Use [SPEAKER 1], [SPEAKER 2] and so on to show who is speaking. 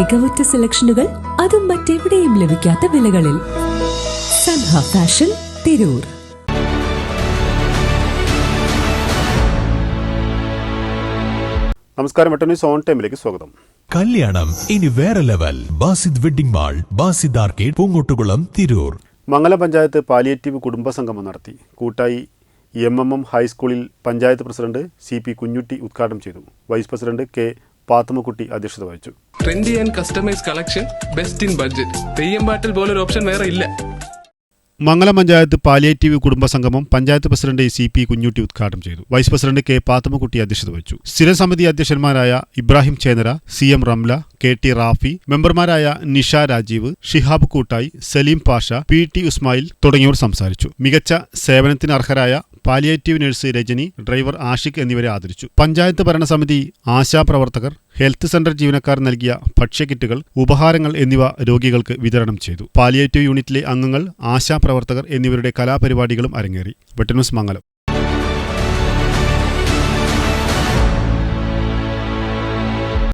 [SPEAKER 1] മികവുറ്റ സെലക്ഷനുകൾ അതും മറ്റെവിടെയും ലഭിക്കാത്ത വിലകളിൽ. സൻഹ ഫാഷൻ തിരൂർ.
[SPEAKER 2] നമസ്കാരം വെട്ടന്യൂസ് ഓൺ ടൈമിലേക്ക് സ്വാഗതം.
[SPEAKER 3] കല്യാണം ഇനി വേറെ level. Basid wedding mall Basid arcade Poongottukulam Tirur.
[SPEAKER 2] Mangala panchayat palliative കുടുംബസംഗമം നടത്തി. കൂട്ടായി എം എം എം ഹൈസ്കൂളിൽ panchayat president C P Kunjutty ഉദ്ഘാടനം ചെയ്തു. വൈസ് പ്രസിഡന്റ് കെ പാത്തുമ്മക്കുട്ടി അധ്യക്ഷത വഹിച്ചു.
[SPEAKER 4] Trendy and customise collection best in budget Theyyam പാട്ടിൽ പോലൊരു ഓപ്ഷൻ വേറെ ഇല്ല.
[SPEAKER 2] Mangalam panchayat palliative കുടുംബസംഗമം panchayat president C P Kunjutty ഉദ്ഘാടനം ചെയ്തു. വൈസ് പ്രസിഡന്റ് കെ പാത്തുമ്മക്കുട്ടി അധ്യക്ഷത വഹിച്ചു. സ്ഥിരസമിതി അധ്യക്ഷന്മാരായ Ibrahim Chenara C M Ramla K T Rafi മെമ്പർമാരായ നിഷ രാജീവ് ഷിഹാബ് കൂട്ടായി സലീം പാഷ പി ടി ഉസ്മായിൽ തുടങ്ങിയവർ സംസാരിച്ചു. മികച്ച സേവനത്തിന് അർഹരായ palliative nurse Rajani driver Ashiq എന്നിവരെ ആദരിച്ചു. പഞ്ചായത്ത് ഭരണസമിതി ആശാപ്രവർത്തകർ ഹെൽത്ത് സെന്റർ ജീവനക്കാർ നൽകിയ ഭക്ഷ്യക്കിറ്റുകൾ ഉപഹാരങ്ങൾ എന്നിവ രോഗികൾക്ക് വിതരണം ചെയ്തു. പാലിയേറ്റീവ് യൂണിറ്റിലെ അംഗങ്ങൾ ആശാപ്രവർത്തകർ എന്നിവരുടെ കലാപരിപാടികളും അരങ്ങേറി. വെട്ടന്യൂസ് മംഗലം.